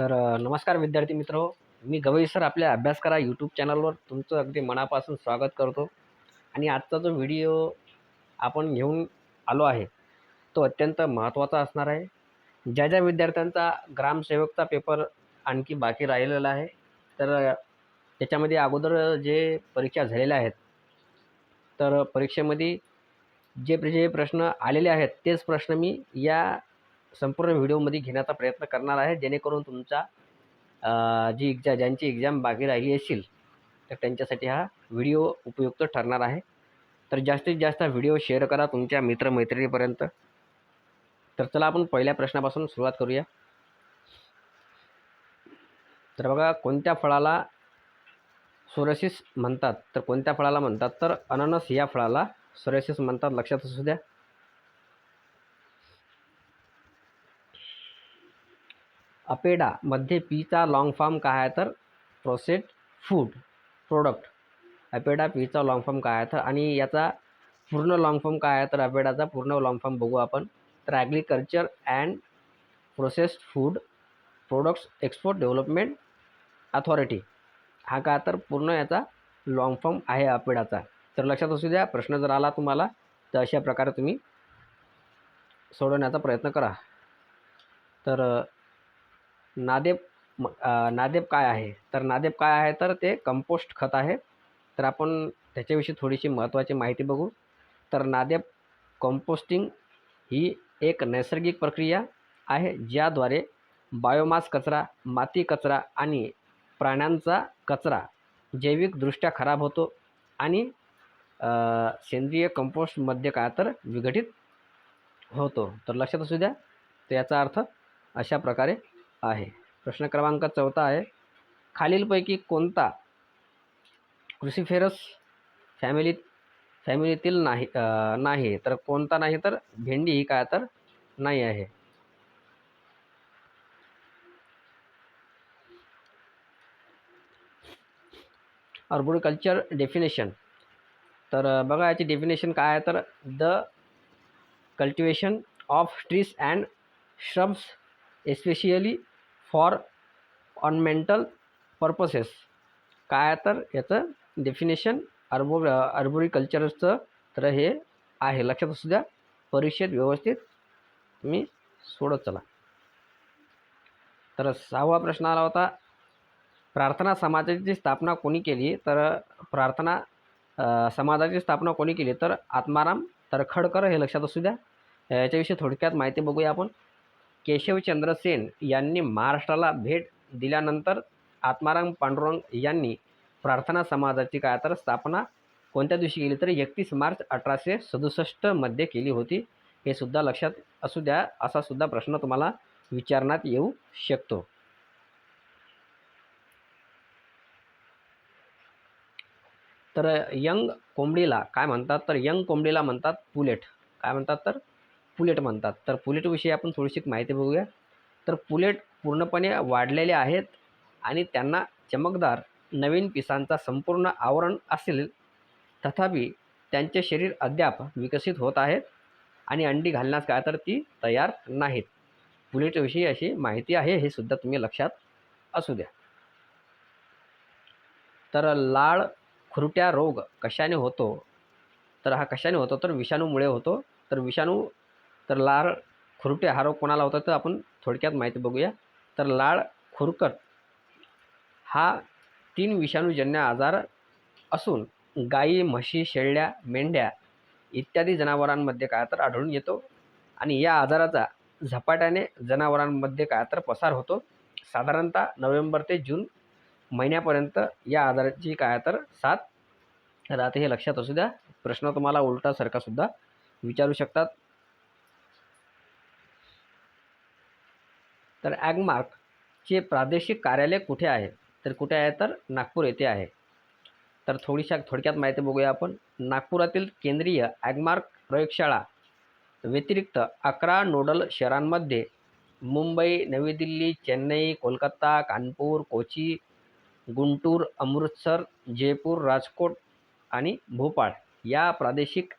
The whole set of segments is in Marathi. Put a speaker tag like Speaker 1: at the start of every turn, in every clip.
Speaker 1: तर नमस्कार विद्यार्थी मित्र. मी गवई सर आपल्या अभ्यास करा यूट्यूब चॅनलवर तुमचं अगदी मनापासून स्वागत करतो. आणि आजचा जो व्हिडिओ आपण घेऊन आलो आहे तो अत्यंत महत्त्वाचा असणार आहे. ज्या ज्या विद्यार्थ्यांचा ग्रामसेवकचा पेपर आणखी बाकी राहिलेला आहे तर त्याच्यामध्ये अगोदर जे परीक्षा झालेल्या आहेत तर परीक्षेमध्ये जे जे प्रश्न आलेले आहेत तेच प्रश्न मी या संपूर्ण व्हिडिओमध्ये घेण्याचा प्रयत्न करणार आहे. जेणेकरून तुमचा जी एक्झा ज्यांची एक्झाम बाकी राहिली असेल तर त्यांच्यासाठी हा व्हिडिओ उपयुक्त ठरणार आहे. तर जास्तीत जास्त व्हिडिओ शेअर करा तुमच्या मित्रमैत्रिणीपर्यंत. तर चला आपण पहिल्या प्रश्नापासून सुरुवात करूया. तर बघा कोणत्या फळाला सोरेसिस म्हणतात? तर कोणत्या फळाला म्हणतात? तर अननस या फळाला सोरेसिस म्हणतात. लक्षात असू द्या. अपेडामध्ये पीचा लाँग फॉर्म काय आहे तर प्रोसेस्ड फूड प्रोडक्ट अपेडा पीचा लाँग फॉर्म काय आहे तर आणि याचा पूर्ण लाँग फॉर्म काय आहे तर अपेडाचा पूर्ण लाँग फॉर्म बघू आपण. तर agriculture and processed food products export development authority हा काय तर पूर्ण याचा लाँग फॉर्म आहे अपेडाचा. तर लक्षात असू द्या प्रश्न जर आला तुम्हाला तर अशा प्रकारे तुम्ही सोडवण्याचा प्रयत्न करा. तर नादेब म- नादेब काय आहे? तर नादेब काय आहे? तर ते कंपोस्ट खत आहे. तर आपण त्याच्याविषयी थोडीशी महत्त्वाची माहिती बघू. तर नादेब कंपोस्टिंग ही एक नैसर्गिक प्रक्रिया आहे ज्याद्वारे बायोमास कचरा माती कचरा आणि प्राण्यांचा कचरा जैविकदृष्ट्या खराब होतो आणि सेंद्रिय कंपोस्टमध्ये काय तर विघटित होतो. तर लक्षात असू द्या. तर याचा अर्थ अशा प्रकारे आहे. प्रश्न क्रमांक चौथा आहे. खालीलपैकी कोणता क्रुसिफेरस फॅमिलीत फॅमिलीतील नाही नाही तर कोणता नाही तर भेंडी ही काय तर नाही आहे. Arboriculture definition. तर बघा याची डेफिनेशन काय आहे तर the cultivation of trees and shrubs especially for ornamental purposes. काय तर याचं डेफिनेशन अर्बो अर्बोरिकल्चरचं तर हे आहे. लक्षात असू द्या. परीक्षेत व्यवस्थित तुम्ही सोडत चला. तर सहावा प्रश्न आला होता. प्रार्थना समाजाची स्थापना कोणी केली? तर प्रार्थना समाजाची स्थापना कोणी केली? तर आत्माराम तरखडकर हे लक्षात असू द्या. याच्याविषयी थोडक्यात माहिती बघूया आपण. केशवचंद्र सेन यांनी महाराष्ट्राला भेट दिल्यानंतर आत्माराम पांडुरंग यांनी प्रार्थना समाजाची काय तर स्थापना कोणत्या दिवशी केली तर एकतीस मार्च अठराशे सदुसष्टमध्ये केली होती हे सुद्धा लक्षात असू द्या असा सुद्धा प्रश्न तुम्हाला विचारण्यात येऊ शकतो. तर यंग कोंबडीला काय म्हणतात? तर यंग कोंबडीला म्हणतात पुलेट. काय म्हणतात तर? पुलेट म्हणतात. तर पुलेटविषयी आपण थोडीशी माहिती बघूया. तर पुलेट पूर्णपणे वाढलेले आहेत आणि त्यांना चमकदार नवीन पिसांचा संपूर्ण आवरण असेल. तथापि त्यांचे शरीर अद्याप विकसित होत आहेत आणि अंडी घालण्यास काय तर ती तयार नाहीत. पुलेटविषयी अशी माहिती आहे हे सुद्धा तुम्ही लक्षात असू द्या. तर लाळ खुरट्या रोग कशाने होतो? तर हा कशाने होतो? तर विषाणूमुळे होतो. तर विषाणू तर लाळ खुरटे हा रोग कोणाला होता तर आपण थोडक्यात माहिती बघूया. तर लाळ खुरकत हा तीन विषाणूजन्य आजार असून गाई म्हशी शेळ्या मेंढ्या इत्यादी जनावरांमध्ये काय तर आढळून येतो आणि या आजाराचा झपाट्याने जनावरांमध्ये काय तर पसार होतो. साधारणतः नोव्हेंबर ते जून महिन्यापर्यंत या आजाराची काय तर साथ राहते हे लक्षात असू द्या. प्रश्न तुम्हाला उलटा विचारू शकतात. तर ॲगमार्कचे प्रादेशिक कार्यालय कुठे आहे? तर कुठे आहे? तर नागपूर येथे आहे. तर थोडीशा थोडक्यात माहिती बघूया आपण. नागपुरातील केंद्रीय ॲगमार्क प्रयोगशाळा व्यतिरिक्त अकरा नोडल शहरांमध्ये मुंबई नवी दिल्ली चेन्नई कोलकाता कानपूर कोची गुंटूर अमृतसर जयपूर राजकोट आणि भोपाळ या प्रादेशिक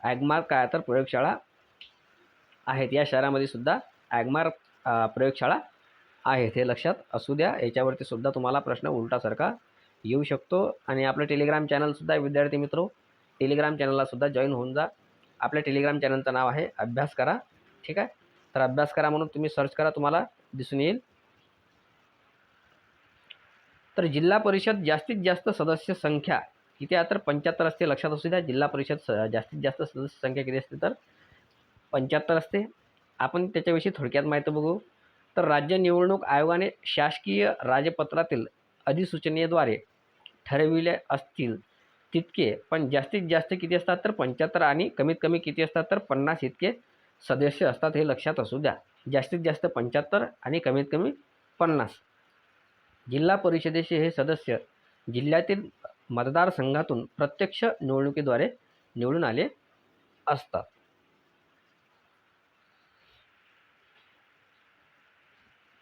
Speaker 1: ॲगमार्क काय तर प्रयोगशाळा आहेत. या शहरामध्ये सुद्धा ॲगमार्क प्रयोगशाळा आहेत हे लक्षात असू द्या. याच्यावरती सुद्धा तुम्हाला प्रश्न उलटासारखा येऊ शकतो. आणि आपलं टेलिग्राम चॅनलसुद्धा आहे विद्यार्थी मित्रो. टेलिग्राम चॅनललासुद्धा जॉईन होऊन जा. आपल्या टेलिग्राम चॅनलचं नाव आहे अभ्यास करा. ठीक आहे? तर अभ्यास करा म्हणून तुम्ही सर्च करा तुम्हाला दिसून येईल. तर जिल्हा परिषद जास्तीत जास्त सदस्य संख्या किती आहे? तर पंच्याहत्तर असते लक्षात असू द्या. जिल्हा परिषद स जास्तीत जास्त सदस्य संख्या किती असते तर पंच्याहत्तर असते. आपण त्याच्याविषयी थोडक्यात माहिती बघू. तर राज्य निवडणूक आयोगाने शासकीय राजपत्रातील अधिसूचनेद्वारे ठरविले असतील तितके पण जास्तीत जास्त किती असतात तर पंच्याहत्तर आणि कमीत कमी किती असतात तर पन्नास इतके सदस्य असतात हे लक्षात असू द्या. जास्तीत जास्त पंच्याहत्तर आणि कमीत कमी पन्नास. जिल्हा परिषदेचे हे सदस्य जिल्ह्यातील मतदारसंघातून प्रत्यक्ष निवडणुकीद्वारे निवडून आले असतात.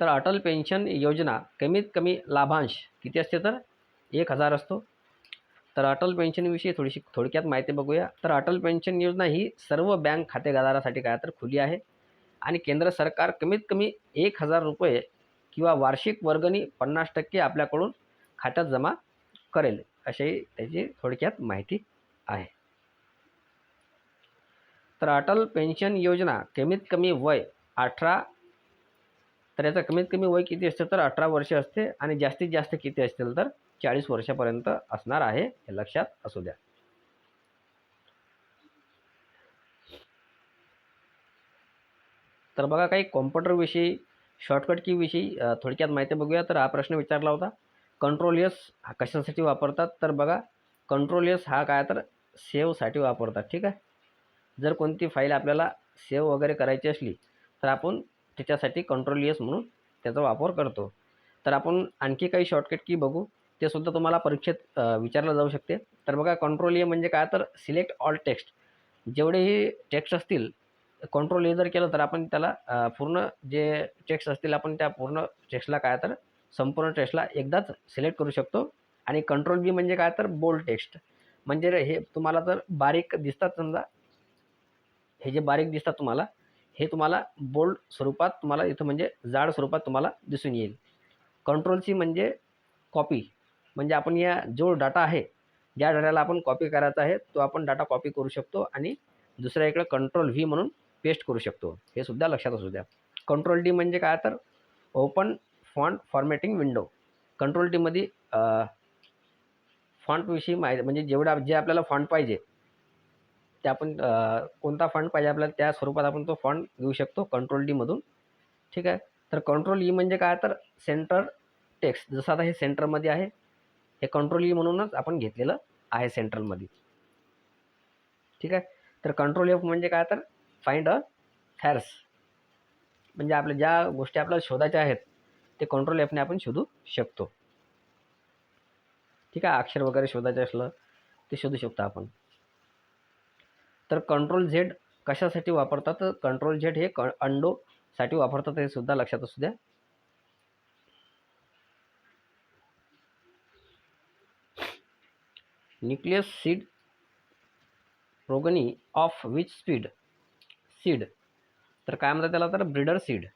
Speaker 1: तर अटल पेन्शन योजना कमीत कमी लाभांश किती असते तर? एक हजार असतो. तर अटल पेन्शनविषयी थोडीशी थोडक्यात माहिती बघूया. तर अटल पेन्शन योजना ही सर्व बँक खातेदारासाठी काय तर खुली आहे. आणि केंद्र सरकार कमीत कमी एक हजार रुपये किंवा वार्षिक वर्गणी पन्नास टक्के आपल्याकडून खात्यात जमा करेल अशी त्याची थोडक्यात माहिती आहे. तर अटल पेन्शन योजना कमीत कमी वय अठरा तर याचं कमीत कमी वय किती असते तर अठरा वर्ष असते आणि जास्तीत जास्त किती असतील तर चाळीस वर्षापर्यंत असणार आहे हे लक्षात असू द्या. तर बघा काही कॉम्प्युटरविषयी शॉर्टकट कीविषयी थोडक्यात माहिती बघूया. तर हा प्रश्न विचारला होता. कंट्रोल एस हा कशासाठी वापरतात? तर बघा कंट्रोल हा काय तर सेवसाठी वापरतात. ठीक आहे? जर कोणती फाईल आपल्याला सेव वगैरे करायची असली तर आपण त्याच्यासाठी कंट्रोल येस म्हणून त्याचा वापर करतो. तर आपण आणखी काही शॉर्टकट की बघू ते सुद्धा तुम्हाला परीक्षेत विचारलं जाऊ शकते. तर बघा कंट्रोल ए म्हणजे काय? तर सिलेक्ट ऑल टेक्स्ट जेवढेही टेक्स्ट असतील कंट्रोल ए जर केलं तर आपण त्याला पूर्ण जे टेक्स्ट असतील आपण त्या पूर्ण टेक्स्टला काय तर संपूर्ण टेक्स्टला एकदाच सिलेक्ट करू शकतो. आणि कंट्रोल बी म्हणजे काय? तर बोल्ड टेक्स्ट म्हणजे हे तुम्हाला जर बारीक दिसतात समजा हे जे बारीक दिसतात तुम्हाला हे तुम्हाला बोल्ड स्वरूपात तुम्हाला इथं म्हणजे जाड स्वरूपात तुम्हाला दिसून येईल. कंट्रोल सी म्हणजे कॉपी म्हणजे आपण या जो डाटा आहे ज्या डाटाला आपण कॉपी करायचा आहे तो आपण डाटा कॉपी करू शकतो आणि दुसऱ्या इकडं कंट्रोल व्ही म्हणून पेस्ट करू शकतो. हे सुद्धा लक्षात असू द्या. कंट्रोल डी म्हणजे काय तर open font formatting window control डीमध्ये फॉन्टविषयी माहिती म्हणजे जेवढा जे आपल्याला फॉन्ट पाहिजे ते आपण कोणता फंड पाहिजे आपल्याला त्या स्वरूपात आपण तो फंड घेऊ शकतो कंट्रोल डीमधून ठीक आहे? तर कंट्रोल ई e म्हणजे काय? तर सेंटर टेक्स जसं आता हे सेंटरमध्ये आहे हे कंट्रोल ई e म्हणूनच आपण घेतलेलं आहे सेंट्रलमध्ये ठीक आहे? तर कंट्रोल एफ म्हणजे काय? तर फाइंड अ फॅर्स म्हणजे आपल्या ज्या गोष्टी आपल्याला शोधायच्या आहेत ते कंट्रोल एफने आपण शोधू शकतो. ठीक आहे? अक्षर वगैरे शोधायचं असलं ते शोधू शकतो आपण. तर कंट्रोल झेड कशासाठी वापरतात? तर कंट्रोल झेड हे क अंडोसाठी वापरतात हे सुद्धा लक्षात असू द्या. Nucleus seed progeny of which speed seed तर काय म्हणतात त्याला तर? ब्रिडर सीड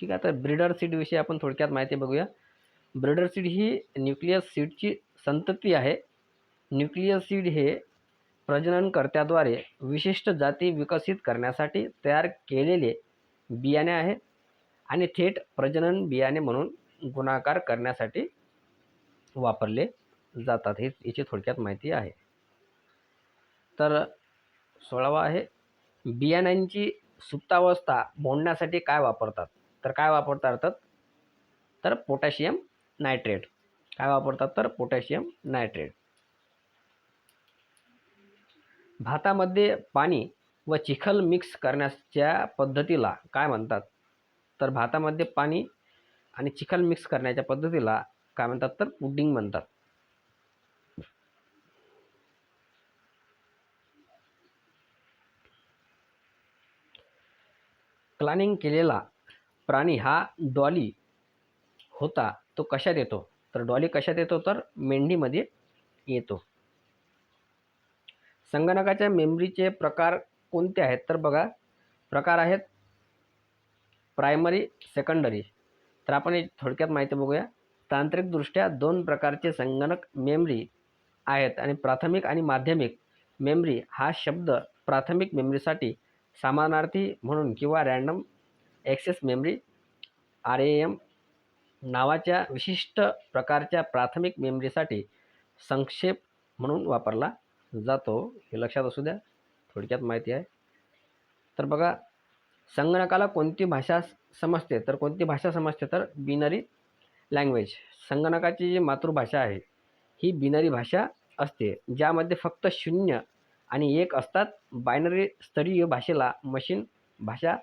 Speaker 1: ठीक आहे तर ब्रिडर सीडविषयी आपण थोडक्यात माहिती बघूया. ब्रिडर सीड ही न्यूक्लियस सीडची संतती आहे. न्यूक्लियस सीड हे प्रजननकर्त्याद्वारे विशिष्ट जाती विकसित करण्यासाठी तयार केलेले बियाणे आहे आणि थेट प्रजनन बियाणे म्हणून गुणाकार करण्यासाठी वापरले जातात. हे याची थोडक्यात माहिती आहे. तर सोळावा आहे बियाण्यांची सुप्तावस्था मोडण्यासाठी काय वापरतात? तर काय वापरतात? तर पोटॅशियम नायट्रेट. काय वापरतात? तर पोटॅशियम नायट्रेट. भातामध्ये पाणी व चिखल मिक्स करण्याच्या पद्धतीला काय म्हणतात? तर भातामध्ये पाणी आणि चिखल मिक्स करण्याच्या पद्धतीला काय म्हणतात? तर पुडिंग म्हणतात. क्लानिंग केलेला प्राणी हा डॉली होता तो कशात येतो? तर डॉली कशात येतो? तर मेंढीमध्ये येतो. संगणकाच्या मेमरीचे प्रकार कोणते आहेत? तर बघा प्रकार आहेत प्रायमरी सेकंडरी. तर आपण एक थोडक्यात माहिती बघूया. तांत्रिकदृष्ट्या दोन प्रकारचे संगणक मेमरी आहेत आणि प्राथमिक आणि माध्यमिक मेमरी हा शब्द प्राथमिक मेमरीसाठी समानार्थी म्हणून किंवा random access memory R A M नावाच्या विशिष्ट प्रकारच्या प्राथमिक मेमरीसाठी संक्षेप म्हणून वापरला जातो हे लक्षात असू द्या थोडक्यात माहिती आहे. तर बघा संगणकाला कोणती भाषा समजते? तर कोणती भाषा समजते? तर बिनरी लँग्वेज संगणकाची जी मातृभाषा आहे ही बिनरी भाषा असते ज्यामध्ये फक्त शून्य आणि एक असतात. बायनरी स्तरीय भाषेला मशीन भाषा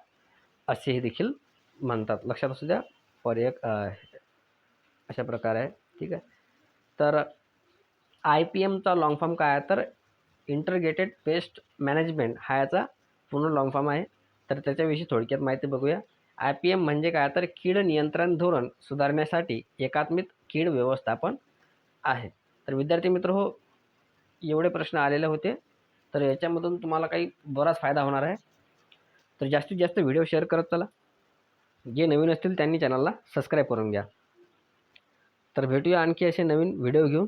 Speaker 1: असेही देखील म्हणतात. लक्षात असू द्या पर एक अशा प्रकारे आहे. ठीक आहे. तर आय पी एमचा लॉंग फॉर्म काय आहे? तर इंटरग्रेटेड पेस्ट मॅनेजमेंट हा याचा पूर्ण लॉंग फॉर्म आहे. तर त्याच्याविषयी थोडक्यात माहिती बघूया. आय पी एम म्हणजे काय? तर कीड नियंत्रण धोरण सुधारण्यासाठी एकात्मिक कीड व्यवस्थापन आहे. तर विद्यार्थी मित्र हो एवढे प्रश्न आलेले होते. तर याच्यामधून तुम्हाला काही बराच फायदा होणार आहे. तर जास्तीत जास्त व्हिडिओ शेअर करत चला. जे नवीन असतील त्यांनी चॅनलला सबस्क्राईब करून घ्या. तर भेटूया आणखी असे नवीन व्हिडिओ घेऊन.